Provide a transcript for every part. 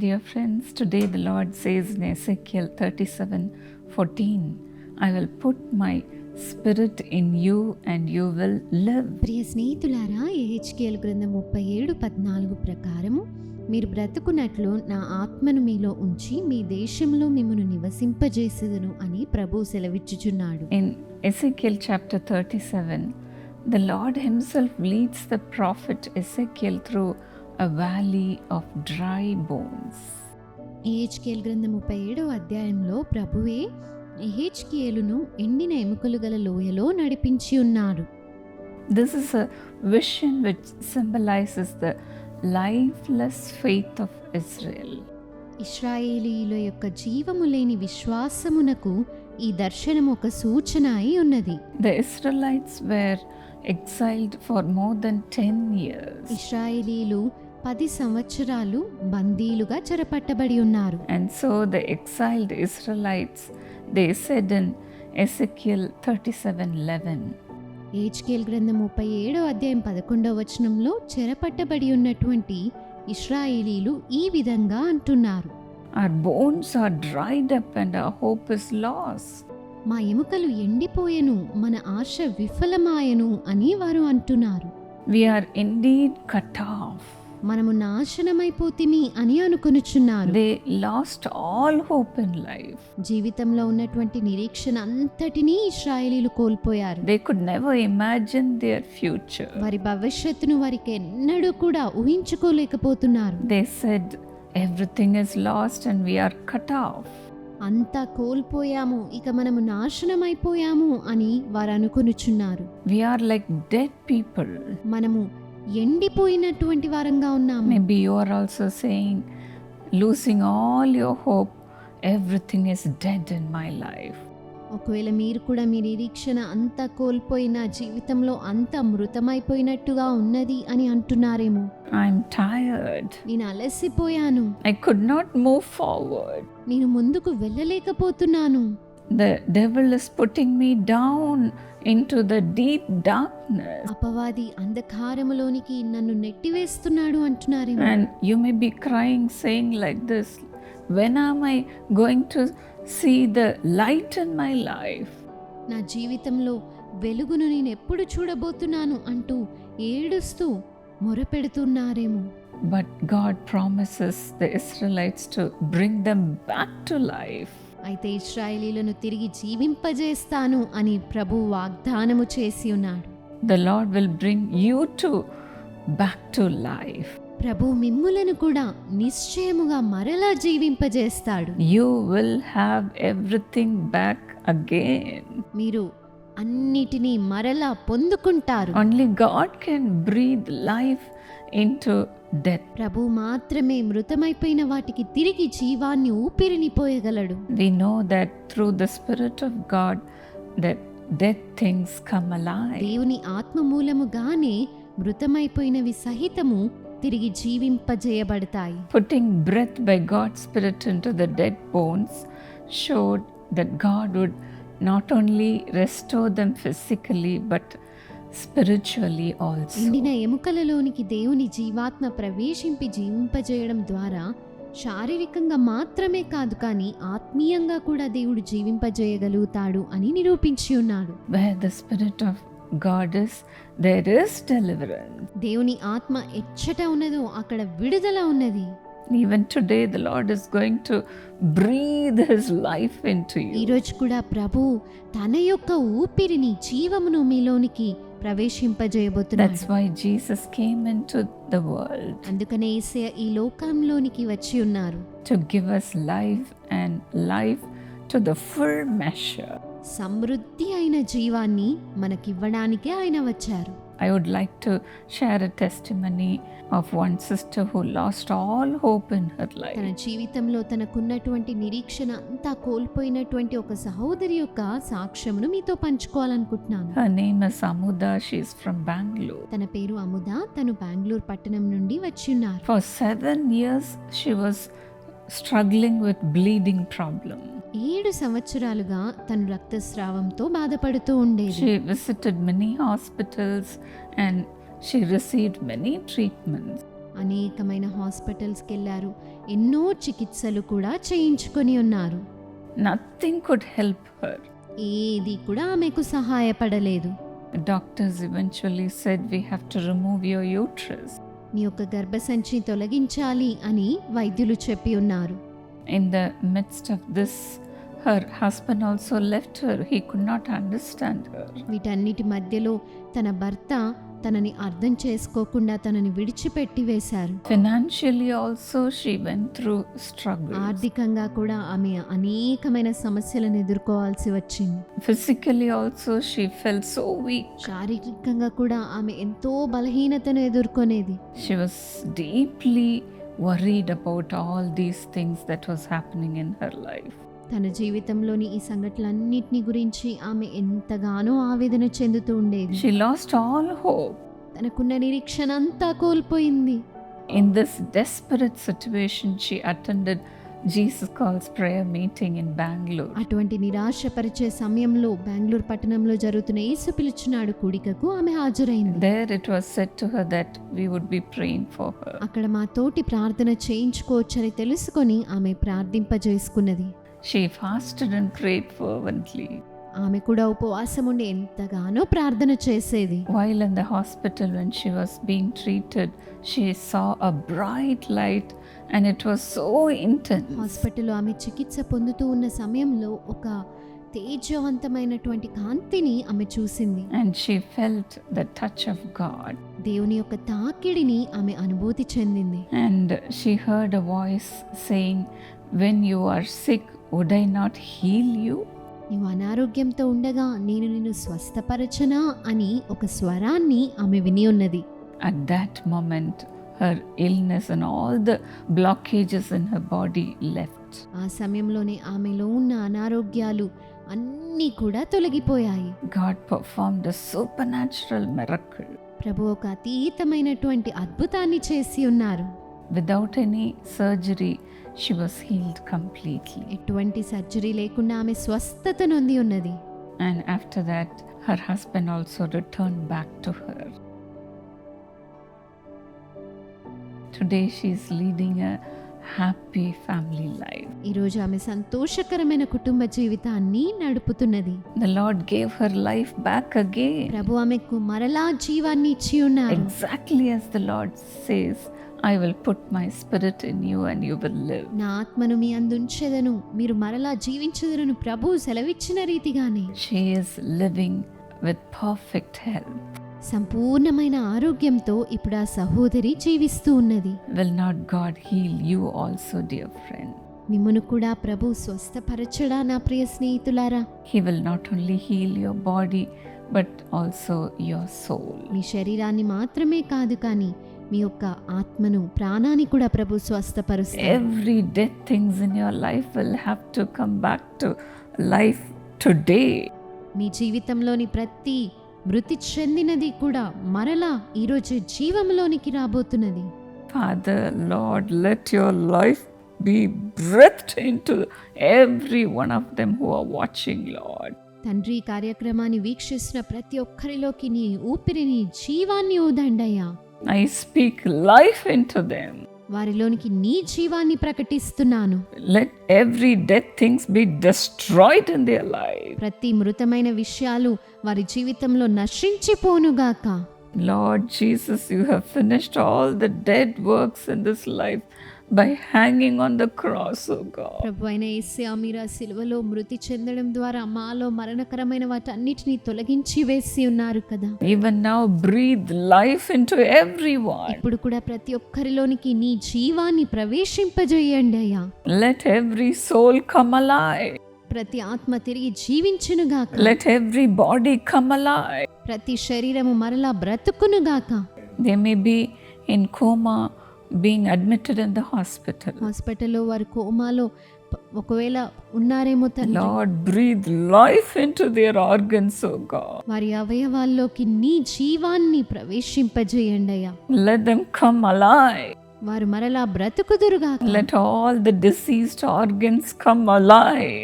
Dear friends, today the Lord says in Ezekiel 37 14, I will put my spirit in you and you will live. ప్రియ స్నేహితులారా ఏహెచ్కేల్ గ్రంథం ముప్పై ఏడు పద్నాలుగు ప్రకారము మీరు బ్రతుకున్నట్లు నా ఆత్మను మీలో ఉంచి మీ దేశంలో మిమ్మను నివసింపజేసేదను అని ప్రభు సెలవిచ్చుచున్నాడు In Ezekiel chapter 37, the Lord Himself leads the prophet Ezekiel through a valley of dry bones. ఏహెచ్కేల్ గ్రంథం ముప్పై ఏడో అధ్యాయంలో ప్రభువే ఎహెచ్కేలును ఎండిన ఎముకలు గల లోయలో నడిపించి ఉన్నాడు This is a vision which symbolizes the lifeless faith of Israel. ఇస్రాయేలీల యొక్క జీవము లేని విశ్వాసమునకు ఈ దర్శనం ఒక సూచన అయి ఉన్నది The Israelites were exiled for more than 10 years. ఇస్రాయేలీలు పది సంవత్సరాలు బందీలుగా చెరపట్టబడి ఉన్నారు And so the exiled Israelites, they said in Ezekiel 37:11, Ezekiel గ్రంథం ముప్పై ఏడో అధ్యాయం పదకొండవ వచనంలో చెరపట్టబడి ఉన్నటువంటి ఇస్రాయేలీలు ఈ విధంగా అంటున్నారు Our bones are dried up and our hope is lost. మా ఎముకలు ఎండిపోయెను మన ఆశ విఫలమాయను అని వారు అంటున్నారు We are indeed cut off. మనము నాశనమైపోతిమి అని అనుకొనుచున్నారు They lost all hope in life. జీవితంలో ఉన్నటువంటి నిరీక్షణ అంతటినీ ఇస్రాయేలీలు కోల్పోయారు They could never imagine their future. వారి భవిష్యత్తును వారికి ఎన్నడూ కూడా ఊహించుకోలేకపోతున్నారు They said, Everything is lost and we are cut off. అంతా కోల్పోయాము ఇక మనము నాశనమైపోయాము అని వారు అనుకొనుచున్నారు We are like dead people. మనము ఎండిపోయినటువంటి వారంగా ఉన్నాం maybe you are also saying losing all your hope everything is dead in my life ఒకవేళ మీరు కూడా మీ నిరీక్షణ అంతా కోల్పోయిన జీవితంలో అంత మృతమైపోయినట్టుగా ఉన్నది అని అంటున్నారేమో. ఐఎమ్ టైర్డ్ నేను అలసిపోయాను. I could not move forward నేను ముందుకు వెళ్ళలేకపోతున్నాను. The devil is putting me down into the deep darkness. అపవాది అంధకారములోనికి నన్ను నెట్టివేస్తున్నాడు అంటున్నారేమో And you may be crying, saying like this When am I going to see the light in my life? నా జీవితంలో వెలుగును నేను ఎప్పుడు చూడబోతున్నాను అంటూ ఏడుస్తూ మొరపెడుతున్నారేమో But God promises the Israelites to bring them back to life. అయితే ఇస్రాయేలీలను తిరిగి జీవింపజేస్తాను అని ప్రభు వాగ్దానము చేసి ఉన్నాడు The Lord will bring you to back to life. ప్రభు మిమ్ములను కూడా నిశ్చయముగా మరలా జీవింపజేస్తాడు You will have everything back again. మీరు అన్నిటినీ మరలా పొందుకుంటారు Only God can breathe life into death ప్రభు మాత్రమే మృతమైపోయిన వాటికి తిరిగి జీవాన్ని ఊపిరినిపోయగలడు we know through the spirit of God that death things come alive దేవుని ఆత్మ మూలముగానే మృతమైపోయినవి సహితము తిరిగి జీవింపజేయబడతాయి. Putting breath by God spirit into the bones showed that God would not only restore them physically but spiritually also. ఎండిన ఎముకలలోనికి దేవుని జీవాత్మ ప్రవేశింపి జీవింపజేయడం ద్వారా శారీరకంగా మాత్రమే కాదు కానీ ఆత్మీయంగా కూడా దేవుడు జీవింపజేయగలుగుతాడు అని నిరూపించి ఉన్నాడు the Spirit of God is, there is deliverance. దేవుని ఆత్మ ఎచ్చట ఉన్నదో అక్కడ విడుదల ఉన్నది even today the Lord is going to breathe his life into ఈ రోజు కూడా ప్రభు తన యొక్క ఊపిరిని జీవమును మీలోనికి ప్రవేశింపజేయబోతున్నాడు. That's why Jesus came into the world అందుకనే యేసయ్య ఈ లోకంలోనికి వచ్చి ఉన్నారు. To give us life and life to the full measure సమృద్ధి అయిన జీవాన్ని మనకి ఆయన వచ్చారు. I would like to share a testimony of one sister who lost all hope in her తన life. జీవితంలో తనకున్నటువంటి నిరీక్షణ అంతా కోల్పోయినటువంటి ఒక సహోదరి యొక్క సాక్ష్యమును మీతో పంచుకోవాలనుకుంటున్నాను Her name is Amuda. She's from Bangalore. తన పేరు అముద తను బెంగళూరు పట్టణం నుండి వచ్చి ఉన్నారు For seven years, she was struggling with bleeding problem. ఏడు సంవత్సరాలుగా తను రక్తస్రావంతో బాధపడుతూ ఉండేది She visited many hospitals and she received many treatments. అనేకమైన హాస్పిటల్స్కి వెళ్ళారు ఎన్నో చికిత్సలు కూడా చేయించుకొని ఉన్నారు Nothing could help her. ఏది కూడా ఆమెకు సహాయపడలేదు The doctors eventually said, We have to remove your మీ యొక్క గర్భసంచి తొలగించాలి అని వైద్యులు చెప్పి ఉన్నారు. In the midst of this her husband also left her he could not understand వీటన్నిటి మధ్యలో తన భర్త తనని అర్థం చేసుకోకుండా తనని విడిచిపెట్టి వేశారు. Financially also she went through struggle ఆర్థికంగా కూడా ఆమె అనేకమైన సమస్యలను ఎదుర్కోవాల్సి వచ్చింది. Physically also she fell so weak శారీరకంగా కూడా ఆమె ఎంతో బలహీనతను ఎదుర్కొనేది. She deeply worried about all these things that was happening in her life తన జీవితంలోని ఈ సంఘటనలన్నిటిని గురించి ఆమె ఎంతగానో ఆవేదన చెందుతూ ఉండేది She lost all hope. తనకున్న నిరీక్షణ అంతా కోల్పోయింది In this desperate situation, she attended Jesus Calls prayer meeting in Bangalore. అటువంటి నిరాశపరిచే సమయంలో బెంగళూరు పట్టణంలో జరుగుతున్న యేసు పిలుచున్నాడు కూడికకు ఆమె హాజరైంది There it was said to her that we would be praying for her. అక్కడ మా తోటి ప్రార్థన చేయించుకోవచ్చని తెలుసుకొని ఆమె ప్రార్థింపజేసుకున్నది she fast and prayed fervently ఆమె కూడా ఉపవాసం ఉండి ఎంతగానో ప్రార్థన చేసేది. While in the hospital when she was being treated she saw a bright light and it was so intense హాస్పిటల్లో ఆమె చికిత్స పొందుతూ ఉన్న సమయంలో ఒక తేజవంతమైనటువంటి కాంతిని ఆమె చూసింది. And she felt the touch of God దేవుని యొక్క తాకిడిని ఆమె అనుభూతి చెందింది. And she heard a voice saying when you are sick would I not heal you నువ్వు అనారోగ్యంతో ఉండగా నేను నిన్ను స్వస్థపరచనా అని ఒక స్వరాన్ని ఆమె విని ఉన్నది. At that moment her illness and all the blockages in her body left ఆ సమయంలోనే ఆమెలో ఉన్న అనారోగ్యాలు అన్ని కూడా తొలగిపోయాయి. God perform the supernatural miracle ప్రభు ఒక అతీతమైనటువంటి అద్భుతాన్ని చేసి ఉన్నారు. Without any surgery, she was healed completely. ఎటువంటి సర్జరీ లేకుండా ఆమె స్వస్థత నొంది ఉన్నది And after that, her husband also returned back to her. Today, she is leading a happy family life. ఈరోజు ఆమె సంతోషకరమైన కుటుంబ జీవితాన్ని నడుపుతున్నది The Lord gave her life back again. ప్రభు ఆమెకు మరలా జీవాన్ని ఇచ్చి ఉన్నారు Exactly as the Lord says, I will put my spirit in you and you will live నా ఆత్మను మీ అందుంచెదను. మీరు మరలా జీవించుదురను ప్రభు సెలవిచ్చిన రీతిగానే. She is living with perfect health సంపూర్ణమైన ఆరోగ్యంతో ఇప్పుడు ఆ సహోదరి జీవిస్తూ ఉన్నది. Will not God heal you also dear friend మిమ్మును కూడా ప్రభు స్వస్థపరచడా నా ప్రియ స్నేహితులారా? He will not only heal your body but also your soul మీ శరీరాన్ని మాత్రమే కాదు కానీ మీ యొక్క ఆత్మను ప్రాణాన్ని కూడా ప్రభు స్వస్థపరుస్తారు every death things in your life will have to come back to life today మీ జీవితంలోని ప్రతి మృతి చెందినది కూడా మరలా ఈరోజు జీవంలోనికి రాబోతున్నది. Father Lord let your life be breathed into every one of them who are watching Lord తండ్రి కార్యక్రమాన్ని వీక్షిస్తున్న ప్రతి ఒక్కరిలోకి నీ ఊపిరిని జీవాన్ని ఊదండయ్యా I speak life into them. వారిలోనికి నీ జీవాన్ని ప్రకటిస్తున్నాను Let every dead things be destroyed in their life. ప్రతి మృతమైన విషయాలు వారి జీవితంలో నశించిపోనుగాక Lord Jesus, you have finished all the dead works in this life by hanging on the cross, oh God. ప్రభు అయిన ఏసయా మీరు ఆ సిలువలో మృతి చెందడం ద్వారా మాలో మరణకరమైన వాటన్నిటిని తొలగించి వేసి ఉన్నారు కదా Even now, breathe life into everyone. ఇప్పుడు కూడా ప్రతి ఒక్కరిలోనికి నీ జీవాన్ని ప్రవేశింపజేయండి అయ్యా Let every soul come alive. ప్రతి ఆత్మ తిరిగి జీవించునుగాక Let every body come alive. ప్రతి శరీరము మరలా బ్రతుకునుగాక They may be in coma, being admitted in the hospital హాస్పిటల్లో వారు కోమాలో ఒకవేళ ఉన్నారేమో తల్లి Lord breathe life into their organs O God వారి అవయవాల్లోకి నీ జీవాన్ని ప్రవేశింపజేయండి అయ్యా. లెట్ దెం కమ్ అలైవ్ వారు మరలా బ్రతుకుదురుగా let all the diseased organs come alive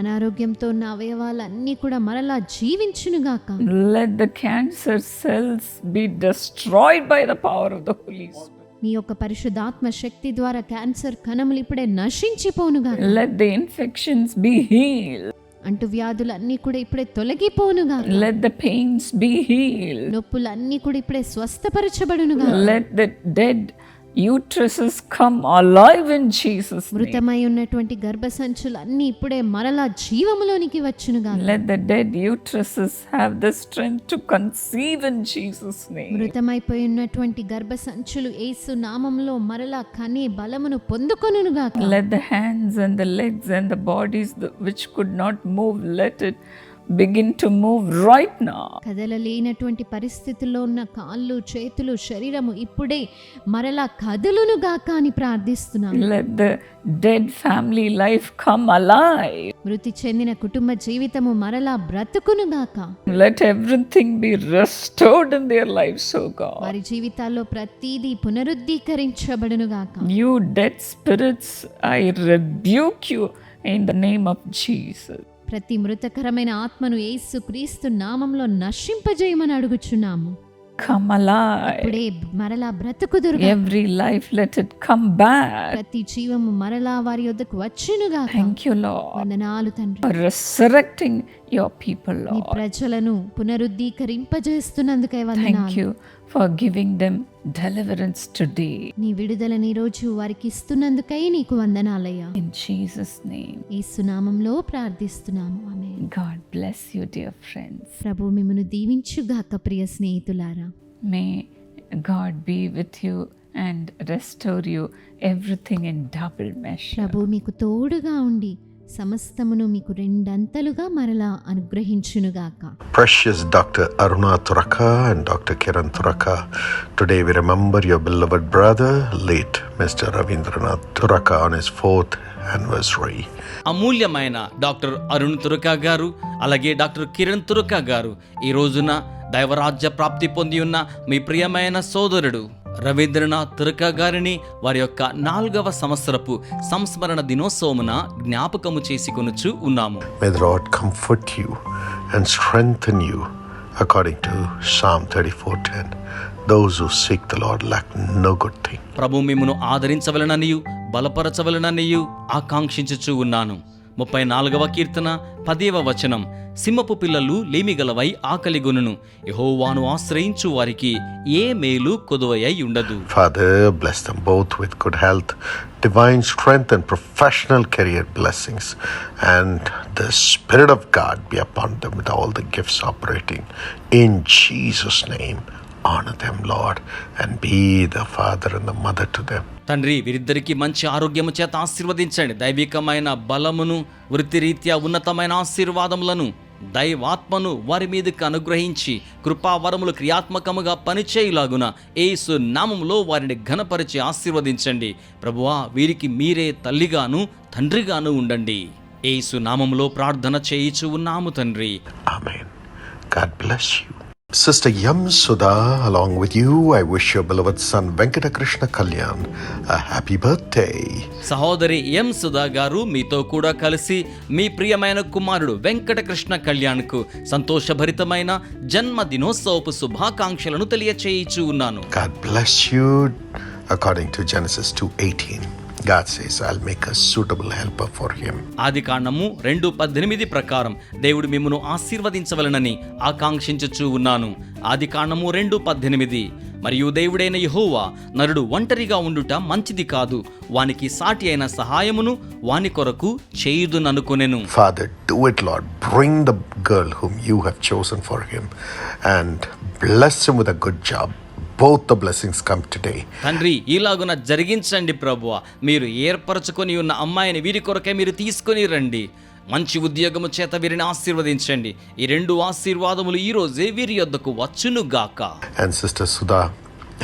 అనారోగ్యంతో ఉన్న అవయవాలన్నీ కూడా మరలా జీవించునుగాక. Let the cancer cells be destroyed by the power of the Holy Spirit నీ యొక్క పరిశుద్ధాత్మ శక్తి ద్వారా క్యాన్సర్ కణములు ఇప్పుడే నశించిపోనుగా Let the infections be healed. అంటు వ్యాధులన్నీ కూడా ఇప్పుడే తొలగిపోనుగా Let the pains be healed. నొప్పులన్నీ కూడా ఇప్పుడే స్వస్థపరచబడునుగా Let the dead uteruses come alive in Jesus' name. మృతమై ఉన్నటువంటి గర్భసంచులు అన్నీ ఇప్పుడే మరలా జీవములోనికి వచ్చునుగా Let the dead uteruses have the strength to conceive in Jesus' name. మృతమైపోయి ఉన్నటువంటి గర్భసంచులు యేసు నామంలో మరలా కనే బలమును పొందుకొనుగా Let the hands and the legs and the bodies th- which could not move, let it begin to move right నా కదలలేనటువంటి పరిస్థితుల్లో ఉన్న కాళ్ళు చేతులు శరీరము ఇప్పుడే మరలా కదులును గాక అని ప్రార్థిస్తున్నాను let the dead family life come alive మృతి చెందిన కుటుంబ జీవితము మరలా బ్రతుకును గాక. Let everything be restored in their life so God వారి జీవితాల్లో ప్రతిదీ పునరుద్ధీకరించబడును గాక. New dead spirits I rebuke you in the name of Jesus ప్రతి మృతకరమైన ఆత్మను యేసు క్రీస్తు నామంలో నశింపజేయమని అడుగుచున్నాము Come alive. ఇప్పుడే మరలా బ్రతుకుదురుగా Every life, let it come back. ప్రతి జీవము మరలా వారి యొద్దకు వచ్చునుగా Thank you, Lord, వందనాలు తండ్రి for resurrecting your people, నీ Lord. ప్రజలను పునరుద్ధీకరింపజేస్తున్నందుకే వందనాలు Thank you for giving them deliverance today. నీ విడుదలని ఈ రోజు వారికి ఇస్తున్నందుకై నీకు వందనాలయ్యా In Jesus' name. ఈ సునామంలో ప్రార్థిస్తున్నాము ఆమె God bless you, dear friends. ప్రభు మిమ్మను దీవించుగాక ప్రియ స్నేహితులారా May God be with you and restore you everything in double measure. ప్రభు మీకు తోడుగా ఉండి సమస్తమును మీకు రెండంతలుగా మరలా అనుగ్రహించునుగాక. Precious doctor Aruna Turaka and doctor Kiran Turaka today we remember your beloved brother late mister Ravindranath Turaka on his fourth anniversary అమూల్యమైన doctor Arun Turaka గారు అలాగే డాక్టర్ కిరణ్ తురక గారు ఈ రోజున దైవరాజ్య ప్రాప్తి పొంది ఉన్న మీ ప్రియమైన సోదరుడు. రవీంద్రనాథ్ తురకా గారిని వారి యొక్క నాలుగవ సంవత్సరపు సంస్మరణ దినోత్సవమున జ్ఞాపకము చేసుకొనుచు ఉన్నాము May the Lord comfort you and strengthen you according to Psalm 34:10. Those who seek the Lord lack no good thing. ప్రభు మిమ్మును ఆదరించవలననియు బలపరచవలననియు ఆకాంక్షించుచూ ఉన్నాను ముప్పై నాలుగవ కీర్తన పదేవ వచనం సింహపు పిల్లలు లేమిగలవై ఆకలి ఆకలిగొనును యహోవాను ఆశ్రయించు వారికి ఏ మేలు కొదువై ఉండదు Father bless them both with good health divine strength and professional career blessings and the spirit of God be upon them with all the gifts operating in Jesus name honor them, Lord, and be the father and the mother to them. తండ్రి వీరిద్దరికి మంచి ఆరోగ్యము చేత ఆశీర్వదించండి దైవికమైన బలమును వృత్తిరీత్యా ఉన్నతమైన ఆశీర్వాదములను దైవాత్మను వారి మీదకి అనుగ్రహించి కృపావరములు క్రియాత్మకముగా పనిచేయులాగున ఏసు నామములో వారిని ఘనపరిచి ఆశీర్వదించండి ప్రభువా వీరికి మీరే తల్లిగాను తండ్రిగాను ఉండండి ఏసు నామములో ప్రార్థన చేయిచు ఉన్నాము తండ్రి. God bless you. Sister Yam Sudha, along with you, I wish your beloved son Venkatakrishna Kalyan a happy birthday. సహోదరి ఎం సుధా గారు మీతో కూడా కలిసి మీ ప్రియమైన కుమారుడు వెంకటకృష్ణ కళ్యాణ్కు సంతోషభరితమైన జన్మ దినోత్సవపు శుభాకాంక్షలను తెలియచేయిచూ ఉన్నాను God bless you according to Genesis 2:18. God says, I'll make a suitable helper for him. ఆది కాండము రెండు పద్దెనిమిది ప్రకారం దేవుడు మిమ్మను ఆశీర్వదించవలనని ఆకాంక్షించుచూ ఉన్నాను ఆది కాండము రెండు పద్దెనిమిది మరియు దేవుడైన యెహోవా నరుడు ఒంటరిగా ఉండుట మంచిది కాదు వానికి సాటి అయిన సహాయమును వాని కొరకు చేయుదుననుకొనెను Father, do it, Lord. Bring the girl whom you have chosen for him and bless him with a good job. Both the blessings come today తండ్రి ఇలాగున జరిగించండి ప్రభు మీరు ఏర్పరచుకొని ఉన్న అమ్మాయిని వీరి కొరకే మీరు తీసుకొని రండి. మంచి ఉద్యోగము చేత వీరిని ఆశీర్వదించండి. ఈ రెండు ఆశీర్వాదములు ఈ రోజే వీరి యొద్దకు వచ్చును గాక. And sister Sudha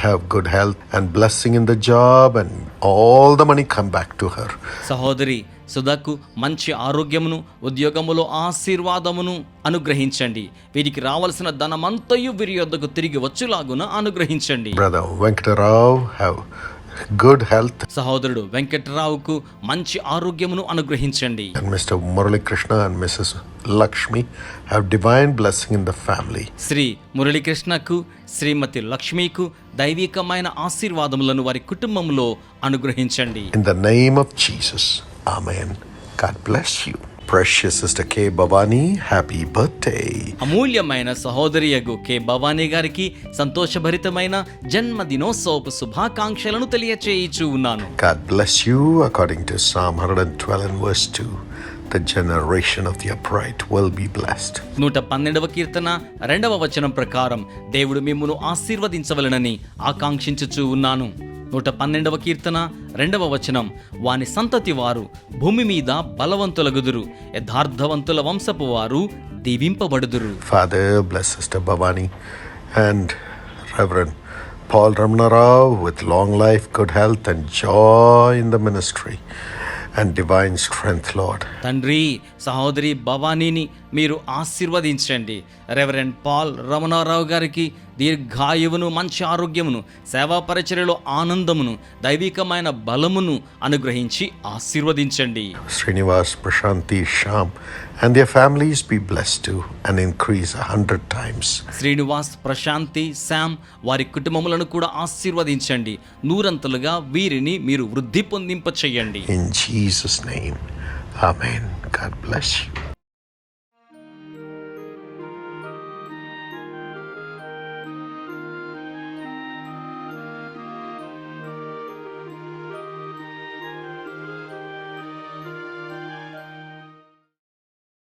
have good health and blessing in the job and all the money come back to her సహోదరి సుధకు మంచి ఆరోగ్యమును ఉద్యోగములో ఆశీర్వాదమును అనుగ్రహించండి వీరికి రావలసిన ధనమంతయు వీరి యొద్దకు తిరిగి వచ్చులాగున అనుగ్రహించండి Venkatarao, have good health, సహోదరుడు వెంకట్రావుకు మంచి ఆరోగ్యమును అనుగ్రహించండి Mr. Murali Krishna and Mrs. Lakshmi have divine blessing in the family. Shri మురళీకృష్ణకు శ్రీమతి లక్ష్మికు దైవికమైన ఆశీర్వాదములను వారి కుటుంబంలో అనుగ్రహించండి In the name of Jesus, amen God bless you precious sister K Bhavani happy birthday అమూల్యమైన సహోదరి యగు కే భవాని గారికి సంతోషభరితమైన జన్మదినోత్సవపు శుభాకాంక్షలను తెలియచేయిచు ఉన్నాను God bless you according to Psalm 112 and verse 2 The generation of the upright will be blessed. నూట పన్నెండవ కీర్తన రెండవ వచనం ప్రకారం దేవుడు మిమ్మును ఆశీర్వదించవలెనని ఆకాంక్షించుచూ ఉన్నాను నూట పన్నెండవ కీర్తన రెండవ వచనం. వాని సంతతి వారు భూమి మీద బలవంతులగుదురు. యథార్థవంతుల వంశపు వారు దీవింపబడుదురు. Father bless sister Bhavani and reverend Paul Ramanarao with long life good health and joy in the ministry and divine strength Lord తండ్రి సహోదరి భవానీని మీరు ఆశీర్వదించండి. రెవరెండ్ పాల్ రమణారావు గారికి దీర్ఘాయువును మంచి ఆరోగ్యమును సేవా పరిచర్యలో ఆనందమును దైవికమైన బలమును అనుగ్రహించి ఆశీర్వదించండి. Srinivas Prashanti Shyam and their families be blessed and increase hundred times Srinivas Prashanti Sham వారి కుటుంబములను కూడా ఆశీర్వదించండి. నూరంతులుగా వీరిని మీరు వృద్ధి పొందింప చేయండి in Jesus name amen God